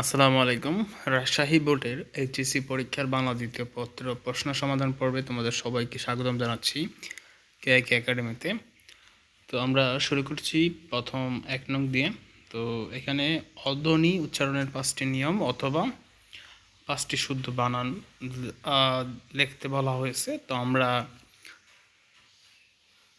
আসসালামু আলাইকুম। রাজশাহী বোর্ডের এইচএসসি পরীক্ষার বাংলা দ্বিতীয় পত্র প্রশ্ন সমাধান পর্বে তোমাদের সবাইকে স্বাগতম জানাচ্ছি কে কে একাডেমিতে। তো আমরা শুরু করছি প্রথম এক নং দিয়ে। তো এখানে অধ্বনি উচ্চারণের পাঁচটি নিয়ম অথবা পাঁচটি শুদ্ধ বানান লিখতে বলা হয়েছে। তো আমরা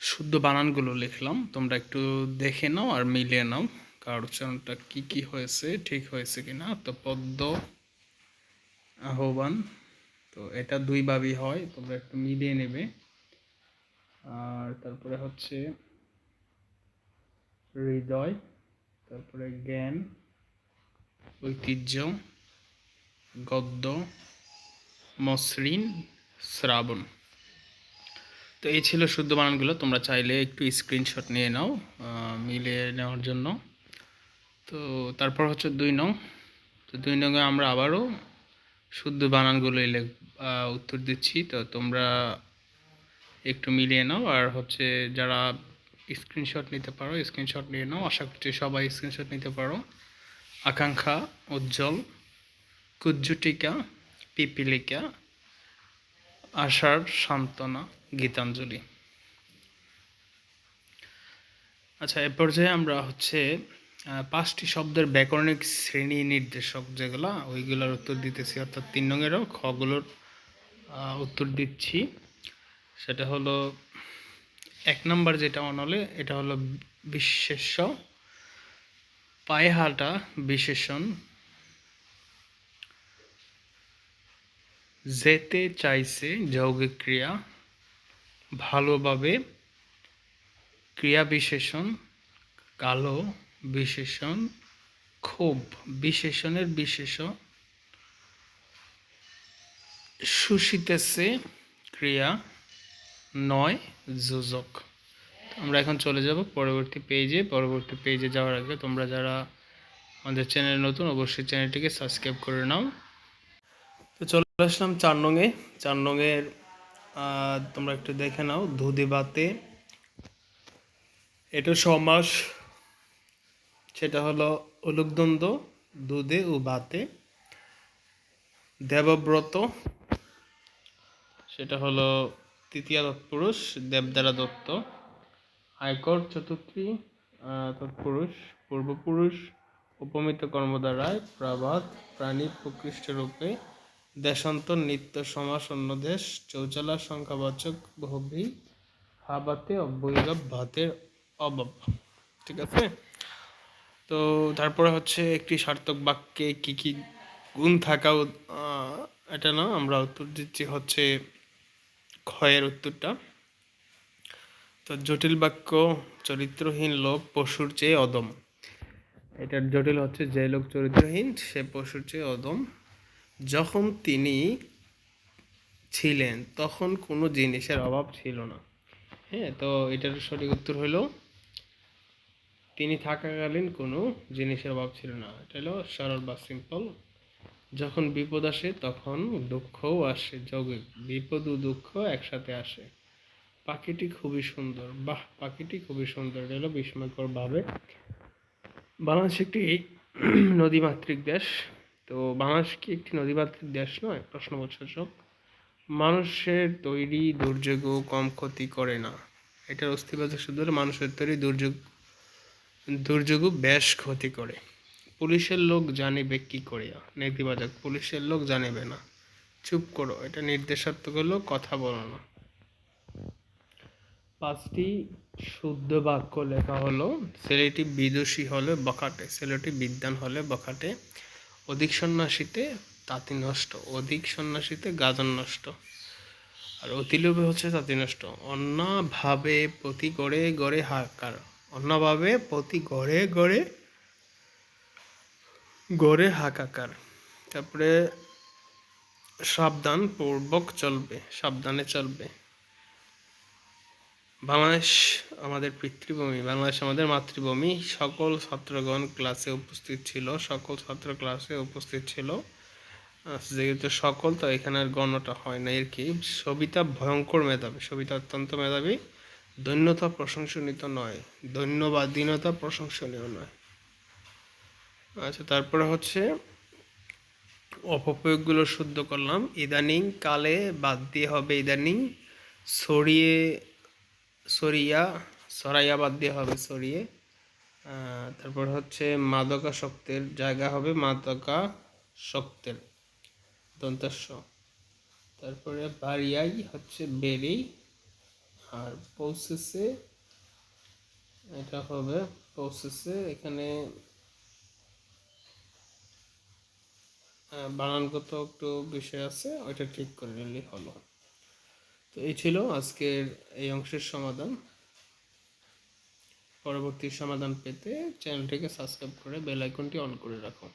শুদ্ধ বানানগুলো লিখলাম। তোমরা একটু দেখে নাও আর মিলিয়ে নাও। কার উচ্চারণটা কি কি হয়েছে, ঠিক হয়েছে কিনা, তো পদ্ম আহ্বান, তো এটা দুইভাবেই হয়, তোমরা একটু মিলিয়ে নেবে। আর তারপরে হচ্ছে হৃদয়, তারপরে জ্ঞান, ঐতিহ্য, গদ্য, মসৃণ, শ্রাবণ। তো এই ছিল শুদ্ধ বানানগুলো, তোমরা চাইলে একটু স্ক্রিনশট নিয়ে নাও মিলিয়ে নেওয়ার জন্য। তো তারপর হচ্ছে দুই নং। তো দুই নংয়ে আমরা আবারও শুদ্ধ বানানগুলো উত্তর দিচ্ছি। তো তোমরা একটু মিলিয়ে নাও আর হচ্ছে যারা স্ক্রিনশট নিতে পারো স্ক্রিনশট নিয়ে নাও। আশা করছি সবাই স্ক্রিনশট নিতে পারো। আকাঙ্ক্ষা, উজ্জ্বল, কুজ্জুটিকা, পিপিলিকা, আশার সান্ত্বনা, গীতাঞ্জলি। আচ্ছা এ পর্যায়ে আমরা হচ্ছে পাঁচটি শব্দের ব্যাকরণিক শ্রেণি নির্দেশক যেগুলো, ওইগুলোর উত্তর দিতেছি। অর্থাৎ তিন রঙেরও খগুলোর উত্তর দিচ্ছি। সেটা হলো, এক নম্বর যেটা অনলে, এটা হলো বিশেষ্য। পায়ে বিশেষণ। যেতে চাইছে যৌগিক ক্রিয়া। ভালোভাবে ক্রিয়া বিশেষণ। কালো। বিশেষণ খুব বিশেষণের বিশেষ শুষিতেছে ক্রিয়া নয় যোজক। আমরা এখন চলে যাব পরবর্তী পেজে পরবর্তী পেজে যাওয়ার আগে তোমরা যারা আমাদের চ্যানেল নতুন অবশ্যই চ্যানেলটিকে সাবস্ক্রাইব করে নাও। তো চলে আসলাম চার নঙে চার নঙের আহ, তোমরা একটু দেখে নাও। ধুদি বাতে। এটা সমাস সেটা হলো অলুকদ্বন্দ্ব দুধে ও বাতে দেবব্রত, সেটা হলো তৃতীয় তৎপুরুষ দেবদারা দত্ত। আয়কর চতুর্থী তৎপুরুষ, পূর্বপুরুষ, উপমিত কর্মদার রায় প্রভাত প্রাণী প্রকৃষ্ট রূপে। দেশান্তর নিত্য, সমাস অন্য দেশ চৌচালা, সংখ্যাবাচক, বহুবি হাবাতে অব্যয়ীরব ভাতের অভাব। ঠিক আছে? তো তারপরে হচ্ছে একটি সার্থক বাক্যে কি কি গুণ থাকা এটা না আমরা উত্তর দিচ্ছি হচ্ছে ক্ষয়ের উত্তরটা। তো জটিল বাক্য, চরিত্রহীন লোক পশুর চেয়ে অদম। এটার জটিল হচ্ছে যে লোক চরিত্রহীন, সে পশুর চেয়ে অদম। যখন তিনি ছিলেন, তখন কোনো জিনিসের অভাব ছিল না। হ্যাঁ তো এটার সঠিক উত্তর হলো তিনি থাকাকালীন কোনো জিনিসের অভাব ছিল না। এটা হলো সরল বা সিম্পল যখন বিপদ আসে, তখন দুঃখও আসে যৌগিক বিপদ ও দুঃখ একসাথে আসে। পাখিটি খুবই সুন্দর। বাহ, পাখিটি খুবই সুন্দর। এটা হলো বিস্ময়করভাবে বাংলাদেশ একটি নদীমাতৃক দেশ। তো বাংলাদেশ কি একটি নদীমাতৃক দেশ নয়? প্রশ্নবোচক মানুষের তৈরি দুর্যোগও কম ক্ষতি করে না। এটার অস্থিবাচক শুধু মানুষের তৈরি দুর্যোগ দুর্যোগও বেশ ক্ষতি করে। পুলিশের লোক জানিবে কি করিয়া? নেতিবাচক পুলিশের লোক জানিবে না। চুপ করো, এটা নির্দেশাত্মক হলো কথা বলো না। পাঁচটি শুদ্ধ বাক্য লেখা হলো, ছেলেটি বিদুষী হলে বখাটে, ছেলেটি বিদ্যান হলে বখাটে, অধিক সন্ন্যাসীতে তাঁতি নষ্ট, অধিক সন্ন্যাসীতে গাজন নষ্ট, আর অতিলোভে হচ্ছে তাঁতি নষ্ট। অন্যভাবে প্রতি গড়ে গড়ে হাকার অন্যভাবে প্রতি গড়ে গড়ে গড়ে হাকাকার তারপরে সাবধান পূর্বক চলবে, সাবধানে চলবে। বাংলাদেশ আমাদের পিতৃভূমি, বাংলাদেশ আমাদের মাতৃভূমি। সকল ছাত্রগণ ক্লাসে উপস্থিত ছিল, সকল ছাত্র ক্লাসে উপস্থিত ছিল। যেহেতু সকল, তো এখানে আর গণটা হয় না এর কি। সবিতা ভয়ঙ্কর মেধাবী, সবিতা অত্যন্ত মেধাবী। দৈন্যতা প্রশংসনীয় নয় দৈন্যবাদীনতা প্রশংসনীয় নয়। আচ্ছা তারপরে হচ্ছে অপপ্রয়োগগুলো শুদ্ধ করলাম। ইদানিং কালে বাদ দিয়ে হবে ইদানিং, সরিয়ে, সরিয়া, সরাইয়া বাদ দিয়ে হবে সরিয়ে। তারপর হচ্ছে মাদকাসক্তের জায়গা হবে মাদকাসক্তের দন্তস্ব তারপরে বাড়িয়াই হচ্ছে বেরি আর পৌঁছেছে এটা হবে পৌঁছেছে এখানে বানানগত একটু বিষয় আছে, ওইটা ঠিক করে নিলেই হলো। তো এই ছিল আজকের এই অংশের সমাধান। পরবর্তী সমাধান পেতে চ্যানেলটিকে সাবস্ক্রাইব করে বেল আইকনটি অন করে রাখো।